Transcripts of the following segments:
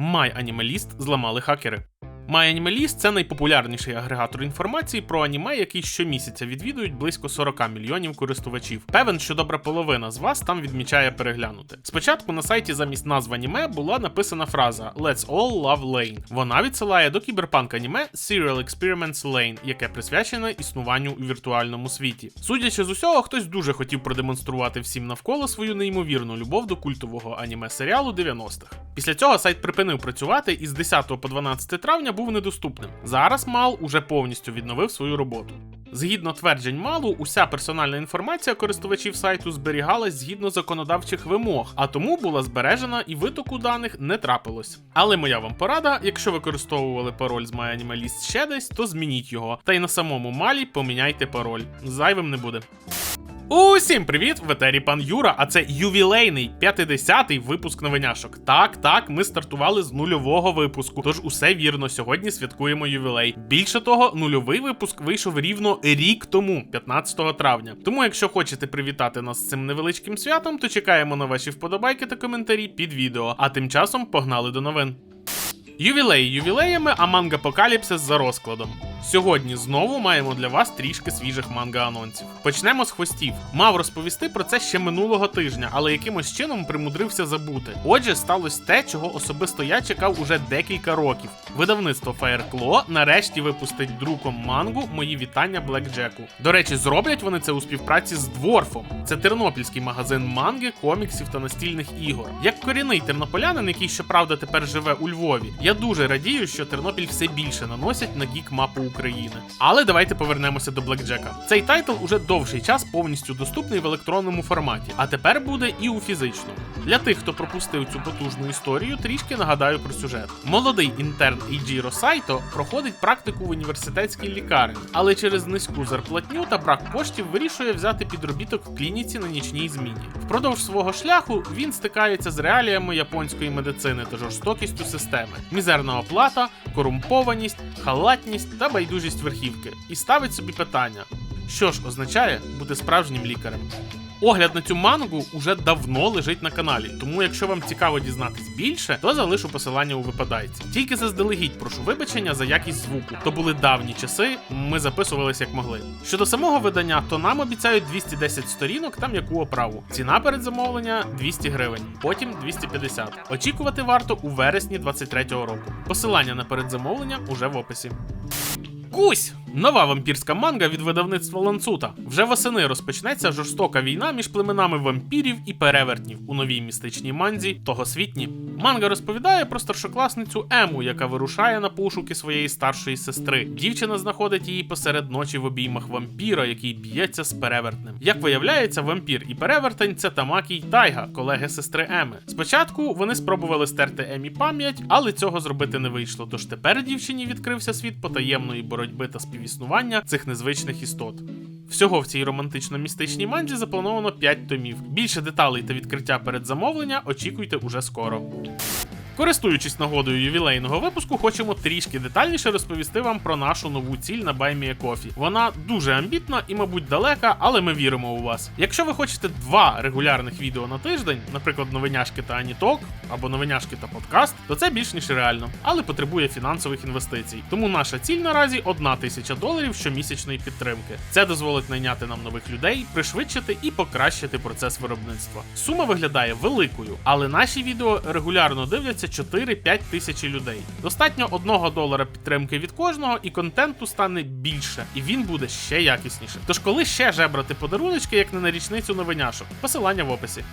MyAnimalist зламали хакери. MyAnimalist – це найпопулярніший агрегатор інформації про аніме, який щомісяця відвідують близько 40 мільйонів користувачів. Певен, що добра половина з вас там відмічає переглянути. Спочатку на сайті замість назв аніме була написана фраза Let's all love Lane. Вона відсилає до кіберпанк аніме Serial Experiments Lane, яке присвячене існуванню у віртуальному світі. Судячи з усього, хтось дуже хотів продемонструвати всім навколо свою неймовірну любов до культового аніме серіалу 90-х. Після цього сайт припинив працювати і з 10 по 12 травня був недоступним. Зараз Мал уже повністю відновив свою роботу. Згідно тверджень Малу, уся персональна інформація користувачів сайту зберігалась згідно законодавчих вимог, а тому була збережена і витоку даних не трапилось. Але моя вам порада: якщо використовували пароль з MyAnimalist ще десь, то змініть його. Та й на самому малі поміняйте пароль. Зайвим не буде. Усім привіт! В етері пан Юра, а це ювілейний 50-й випуск новиняшок. Так, так, ми стартували з нульового випуску, тож усе вірно, сьогодні святкуємо ювілей. Більше того, нульовий випуск вийшов рівно рік тому, 15 травня. Тому, якщо хочете привітати нас з цим невеличким святом, то чекаємо на ваші вподобайки та коментарі під відео. А тим часом погнали до новин. Ювілей ювілеями, а манга Апокаліпсис за розкладом. Сьогодні знову маємо для вас трішки свіжих манга-анонсів. Почнемо з хвостів. Мав розповісти про це ще минулого тижня, але якимось чином примудрився забути. Отже, сталося те, чого особисто я чекав уже декілька років. Видавництво Fireclaw нарешті випустить друком мангу Мої вітання Блекджеку. До речі, зроблять вони це у співпраці з Дворфом. Це тернопільський магазин манги, коміксів та настільних ігор. Як корінний тернополянин, який щоправда тепер живе у Львові, я дуже радію, що Тернопіль все більше наносять на гік мапу України. Але давайте повернемося до Блекджека. Цей тайтл уже довший час повністю доступний в електронному форматі, а тепер буде і у фізичному. Для тих, хто пропустив цю потужну історію, трішки нагадаю про сюжет. Молодий інтерн Іджіро Сайто проходить практику в університетській лікарні, але через низьку зарплатню та брак коштів вирішує взяти підробіток в клініці на нічній зміні. Впродовж свого шляху він стикається з реаліями японської медицини та жорстокістю системи, мізерна оплата, корумпованість, халатність та байдужість верхівки, і ставить собі питання: що ж означає бути справжнім лікарем? Огляд на цю мангу уже давно лежить на каналі, тому якщо вам цікаво дізнатись більше, то залишу посилання у випадайці. Тільки заздалегідь прошу вибачення за якість звуку. То були давні часи, ми записувалися як могли. Щодо самого видання, то нам обіцяють 210 сторінок та м'яку оправу. Ціна передзамовлення 200 гривень, потім 250. Очікувати варто у вересні 23-го року. Посилання на передзамовлення уже в описі. Кусь! Нова вампірська манга від видавництва Ланцута. Вже восени розпочнеться жорстока війна між племенами вампірів і перевертнів у новій містичній манзі Тогосвітні. Манга розповідає про старшокласницю Ему, яка вирушає на пошуки своєї старшої сестри. Дівчина знаходить її посеред ночі в обіймах вампіра, який б'ється з перевертнем. Як виявляється, вампір і перевертень це Тамакі й Тайга, колеги сестри Еми. Спочатку вони спробували стерти Емі пам'ять, але цього зробити не вийшло. Тож тепер дівчині відкрився світ потаємної боротьби та співіснування цих незвичних істот. Всього в цій романтично-містичній манджі заплановано 5 томів. Більше деталей та відкриття передзамовлення очікуйте уже скоро. Користуючись нагодою ювілейного випуску, хочемо трішки детальніше розповісти вам про нашу нову ціль на BuyMeACoffee. Вона дуже амбітна і, мабуть, далека, але ми віримо у вас. Якщо ви хочете два регулярних відео на тиждень, наприклад, новиняшки та Аніток, або новиняшки та подкаст, то це більш ніж реально, але потребує фінансових інвестицій. Тому наша ціль наразі одна тисяча доларів щомісячної підтримки. Це дозволить найняти нам нових людей, пришвидшити і покращити процес виробництва. Сума виглядає великою, але наші відео регулярно дивляться 4-5 тисячі людей. Достатньо 1 долара підтримки від кожного, і контенту стане більше, і він буде ще якісніше. Тож коли ще жебрати подаруночки, як не на річницю новиняшок, посилання в описі.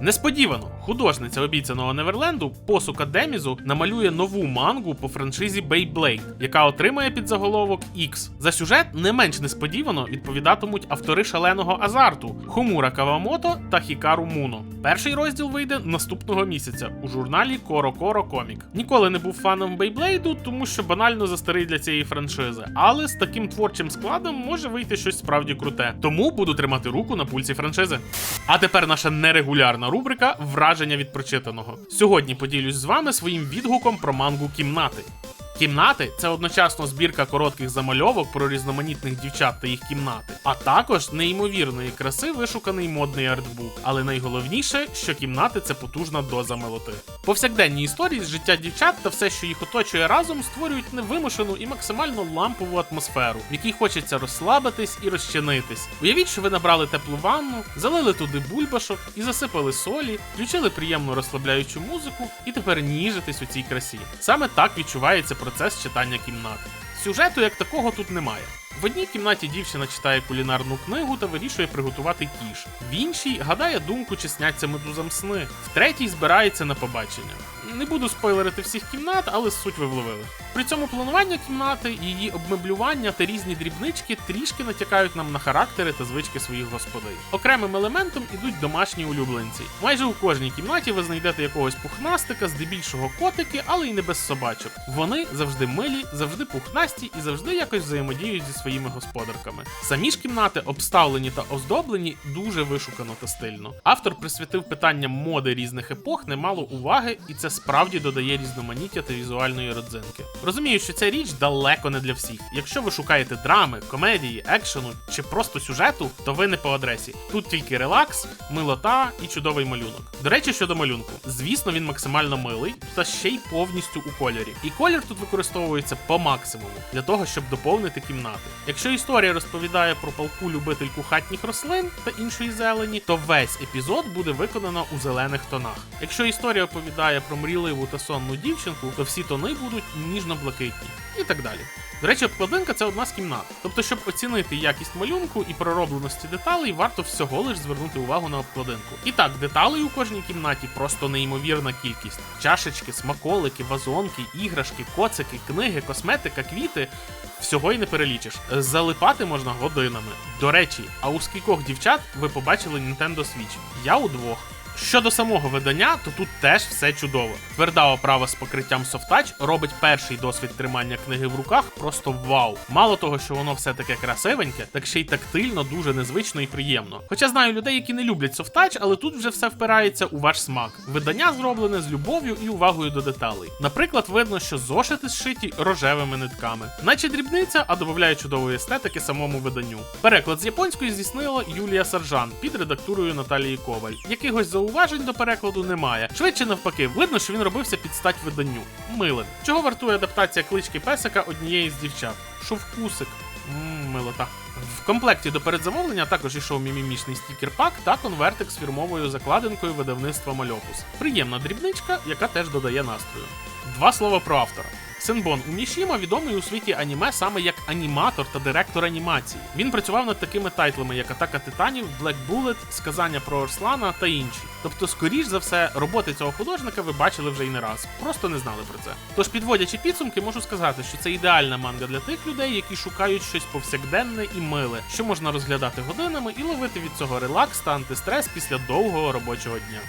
Несподівано художниця обіцяного Неверленду Посука Демізу намалює нову мангу по франшизі Beyblade, яка отримає під заголовок X. За сюжет не менш несподівано відповідатимуть автори шаленого азарту Хомура Кавамото та Хікару Муно. Перший розділ вийде наступного місяця у журналі Коро Коро Комік. Ніколи не був фаном Бейблейду, тому що банально застарий для цієї франшизи, але з таким творчим складом може вийти щось справді круте. Тому буду тримати руку на пульсі франшизи. А тепер наша нерегулярна рубрика Враження від прочитаного. Сьогодні поділюсь з вами своїм відгуком про мангу кімнати. Кімнати це одночасно збірка коротких замальовок про різноманітних дівчат та їх кімнати, а також неймовірної краси вишуканий модний артбук. Але найголовніше, що кімнати це потужна доза милоти. Повсякденні історії з життя дівчат та все, що їх оточує разом, створюють невимушену і максимально лампову атмосферу, в якій хочеться розслабитись і розчинитись. Уявіть, що ви набрали теплу ванну, залили туди бульбашок і засипали солі, включили приємну розслабляючу музику і тепер ніжитесь у цій красі. Саме так відчувається процес читання кімнат. Сюжету як такого тут немає. В одній кімнаті дівчина читає кулінарну книгу та вирішує приготувати кіш. В іншій гадає думку, чи сняться медузам сни. В третій збирається на побачення. Не буду спойлерити всіх кімнат, але суть ви вловили. При цьому планування кімнати, її обмеблювання та різні дрібнички трішки натякають нам на характери та звички своїх господей. Окремим елементом ідуть домашні улюбленці. Майже у кожній кімнаті ви знайдете якогось пухнастика, здебільшого котики, але й не без собачок. Вони завжди милі, завжди пухнасті і завжди якось взаємодіють зі своїми господарками. Самі ж кімнати обставлені та оздоблені дуже вишукано та стильно. Автор присвятив питанням моди різних епох немало уваги, і це справді додає різноманіття та візуальної родзинки. Розумію, що ця річ далеко не для всіх. Якщо ви шукаєте драми, комедії, екшену чи просто сюжету, то ви не по адресі. Тут тільки релакс, милота і чудовий малюнок. До речі, щодо малюнку, звісно, він максимально милий та ще й повністю у кольорі. І колір тут використовується по максимуму для того, щоб доповнити кімнати. Якщо історія розповідає про палку любительку хатніх рослин та іншої зелені, то весь епізод буде виконано у зелених тонах. Якщо історія оповідає про мрійливу та сонну дівчинку, то всі тони будуть ніжно-блакитні і так далі. До речі, обкладинка це одна з кімнат. Тобто, щоб оцінити якість малюнку і проробленості деталей, варто всього лиш звернути увагу на обкладинку. І так, деталей у кожній кімнаті просто неймовірна кількість: чашечки, смаколики, вазонки, іграшки, коцики, книги, косметика, квіти. Всього й не перелічиш. Залипати можна годинами. До речі, а у скількох дівчат ви побачили Nintendo Switch? Я у двох. Щодо самого видання, то тут теж все чудово. Тверда оправа з покриттям софтач робить перший досвід тримання книги в руках просто вау. Мало того, що воно все таке красивеньке, так ще й тактильно, дуже незвично і приємно. Хоча знаю людей, які не люблять софтач, але тут вже все впирається у ваш смак. Видання зроблене з любов'ю і увагою до деталей. Наприклад, видно, що зошити зшиті рожевими нитками, наче дрібниця, а додає чудової естетики самому виданню. Переклад з японської здійснила Юлія Саржан під редактурою Наталії Коваль. Якихось зауважень до перекладу немає. Швидше навпаки, видно, що він робився під стать виданню. Милим. Чого вартує адаптація клички песика однієї з дівчат? Шовкусик. Мм, милота. В комплекті до передзамовлення також ішов мімімішний стікер-пак та конвертик з фірмовою закладинкою видавництва Мальопус. Приємна дрібничка, яка теж додає настрою. Два слова про автора. Синбон Умішіма відомий у світі аніме саме як аніматор та директор анімації. Він працював над такими тайтлами, як Атака Титанів, Black Bullet, Сказання про Орслана та інші. Тобто, скоріш за все, роботи цього художника ви бачили вже й не раз, просто не знали про це. Тож, підводячи підсумки, можу сказати, що це ідеальна манга для тих людей, які шукають щось повсякденне і миле, що можна розглядати годинами і ловити від цього релакс та антистрес після довгого робочого дня.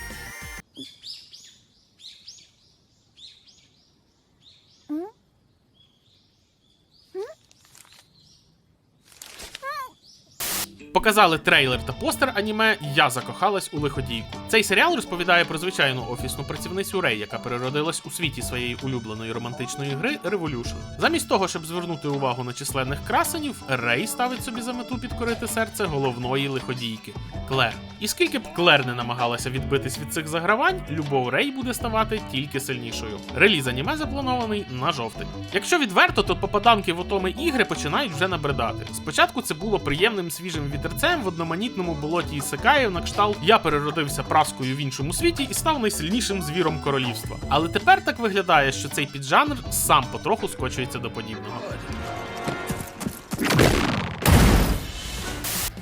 Показали трейлер та постер аніме Я закохалась у лиходійку. Цей серіал розповідає про звичайну офісну працівницю Рей, яка переродилась у світі своєї улюбленої романтичної гри Revolution. Замість того, щоб звернути увагу на численних красенів, Рей ставить собі за мету підкорити серце головної лиходійки Клер. І скільки б Клер не намагалася відбитись від цих загравань, любов Рей буде ставати тільки сильнішою. Реліз аніме запланований на жовтень. Якщо відверто, то попаданки в отоми ігри починають вже набридати. Спочатку це було приємним свіжим вітерцем в одноманітному болоті Ісикаїв на кшталт Я переродився праскою в іншому світі і став найсильнішим звіром королівства. Але тепер так виглядає, що цей піджанр сам потроху скочується до подібного.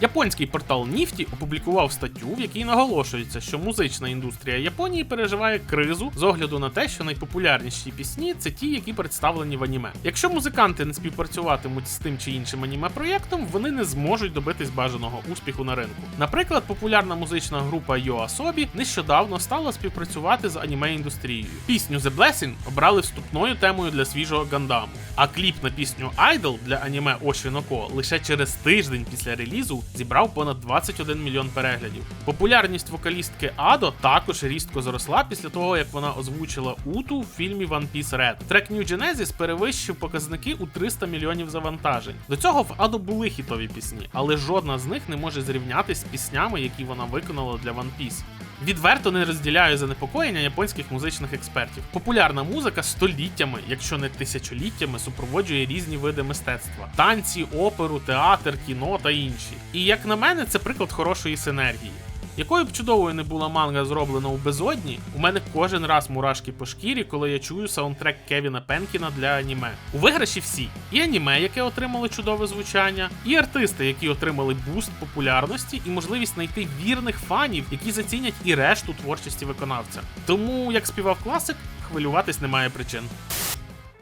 Японський портал Нifty опублікував статтю, в якій наголошується, що музична індустрія Японії переживає кризу з огляду на те, що найпопулярніші пісні це ті, які представлені в аніме. Якщо музиканти не співпрацюватимуть з тим чи іншим аніме проєктом, вони не зможуть добитись бажаного успіху на ринку. Наприклад, популярна музична група YOASOBI нещодавно стала співпрацювати з аніме індустрією. Пісню The Blessing обрали вступною темою для свіжого гандаму, а кліп на пісню Idol для аніме Oshinoko лише через тиждень після релізу зібрав понад 21 мільйон переглядів. Популярність вокалістки Адо також різко зросла після того, як вона озвучила Уту в фільмі One Piece Red. Трек New Genesis перевищив показники у 300 мільйонів завантажень. До цього в Адо були хітові пісні, але жодна з них не може зрівнятись з піснями, які вона виконала для One Piece. Відверто не розділяю занепокоєння японських музичних експертів. Популярна музика століттями, якщо не тисячоліттями, супроводжує різні види мистецтва: танці, оперу, театр, кіно та інші. І як на мене, це приклад хорошої синергії. Якою б чудовою не була манга зроблена у безодні, у мене кожен раз мурашки по шкірі, коли я чую саундтрек Кевіна Пенкіна для аніме. У виграші всі: і аніме, яке отримало чудове звучання, і артисти, які отримали буст популярності і можливість знайти вірних фанів, які зацінять і решту творчості виконавця. Тому, як співав класик, хвилюватись немає причин.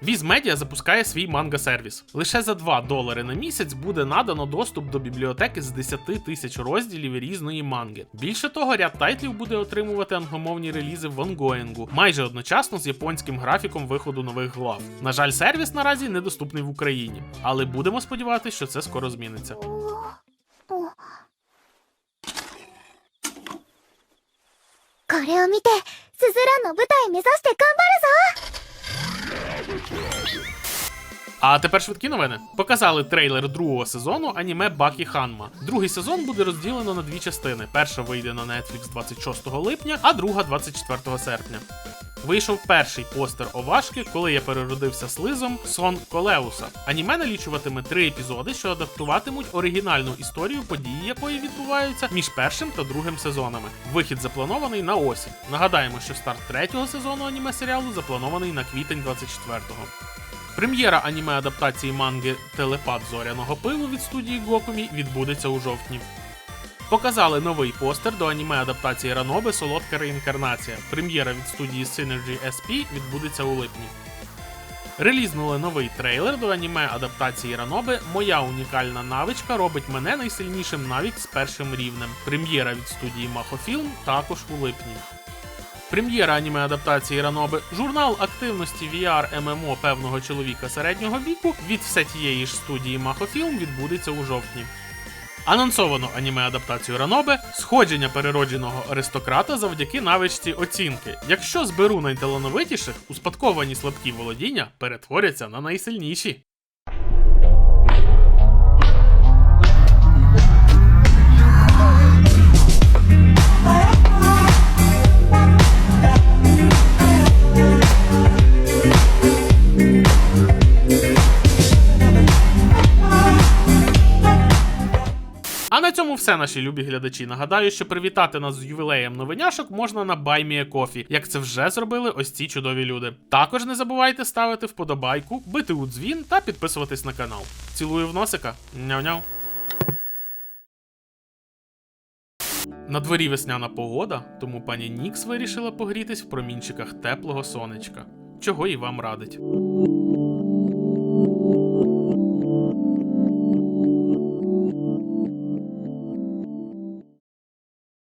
Віз Медіа запускає свій манга-сервіс. Лише за 2 долари на місяць буде надано доступ до бібліотеки з 10 тисяч розділів різної манги. Більше того, ряд тайтлів буде отримувати англомовні релізи в онгоїнгу, майже одночасно з японським графіком виходу нових глав. На жаль, сервіс наразі недоступний в Україні, але будемо сподіватися, що це скоро зміниться. これを見てスズランの舞台目指して頑張るぞ а тепер швидкі новини. Показали трейлер другого сезону аніме Бакі Ханма. Другий сезон буде розділено на дві частини. Перша вийде на Netflix 26 липня, а друга 24 серпня. Вийшов перший постер Овашки, коли я переродився слизом Сон Колеуса. Аніме налічуватиме три епізоди, що адаптуватимуть оригінальну історію, події якої відбуваються між першим та другим сезонами. Вихід запланований на осінь. Нагадаємо, що старт третього сезону аніме серіалу запланований на квітень 24-го. Прем'єра аніме адаптації манги Телепат зоряного пилу від студії Гокумі відбудеться у жовтні. Показали новий постер до аніме адаптації Ранобе Солодка реінкарнація. Прем'єра від студії Synergy SP відбудеться у липні. Релізнули новий трейлер до аніме адаптації Ранобе Моя унікальна навичка робить мене найсильнішим навіть з першим рівнем. Прем'єра від студії Махофілм також у липні. Прем'єра аніме адаптації Ранобе журнал активності VR ММО певного чоловіка середнього віку від все тієї ж студії Махофілм відбудеться у жовтні. Анонсовано аніме адаптацію Ранобе сходження переродженого аристократа завдяки навичці оцінки. Якщо зберу найталановитіших, успадковані слабкі володіння перетворяться на найсильніші. Все, наші любі глядачі. Нагадаю, що привітати нас з ювілеєм новиняшок можна на BuyMeACoffee, як це вже зробили ось ці чудові люди. Також не забувайте ставити вподобайку, бити у дзвін та підписуватись на канал. Цілую в носика. Няв-няв. На дворі весняна погода, тому пані Нікс вирішила погрітись в промінчиках теплого сонечка, чого і вам радить.